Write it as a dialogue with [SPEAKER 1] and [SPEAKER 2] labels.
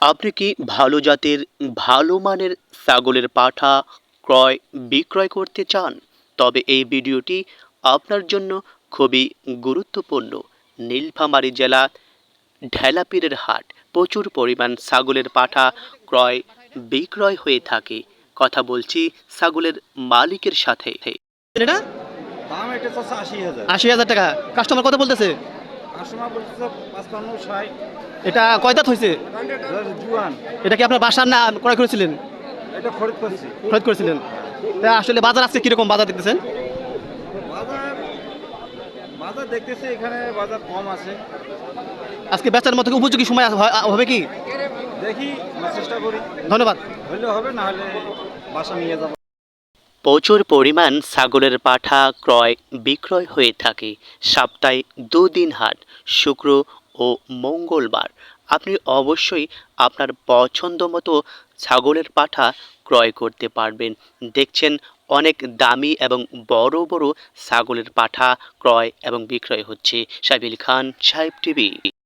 [SPEAKER 1] আপনি কি ভালো জাতের ভালো মানের ছাগলের পাঠা ক্রয় বিক্রয় করতে চান? তবে এই ভিডিওটি আপনার জন্য খুবই গুরুত্বপূর্ণ। নীলফামারী জেলা ঢেলাপীরের হাট। প্রচুর পরিমাণ ছাগলের পাঠা ক্রয় বিক্রয় হয়ে থাকে। কথা বলছি ছাগলের মালিকের সাথে।
[SPEAKER 2] আশি হাজার।
[SPEAKER 3] টাকা। কাস্টমার কত বলতেছে। এটা কয় দাঁত হয়েছে? এটা কি আপনার বাসার না ক্রয় করেছিলেন?
[SPEAKER 2] এটা খরিদ করছি।
[SPEAKER 3] খরচ করেছিলেন। তা আসলে বাজার আজকে কীরকম বাজার দেখতেছেন?
[SPEAKER 2] বাজার বাজার দেখতেছি এখানে বাজার কম আছে।
[SPEAKER 3] আজকে বেচার মতো উপযোগী সময় হবে কি?
[SPEAKER 2] দেখি চেষ্টা করি।
[SPEAKER 3] ধন্যবাদ।
[SPEAKER 2] হইলে হবে না হলে বাসা নিয়ে যাব।
[SPEAKER 1] প্রচুর পরিমাণ ছাগলের পাঠা ক্রয়, বিক্রয় হয়ে থাকে। সপ্তাহে দুদিন হাট, শুক্র ও মঙ্গলবার। আপনি অবশ্যই আপনার পছন্দ মতো ছাগলের পাঠা ক্রয় করতে পারবেন। দেখছেন, অনেক দামি এবং বড় বড় ছাগলের পাঠা ক্রয় এবং বিক্রয় হচ্ছে। সাইবিল খান সাহেব টিভি।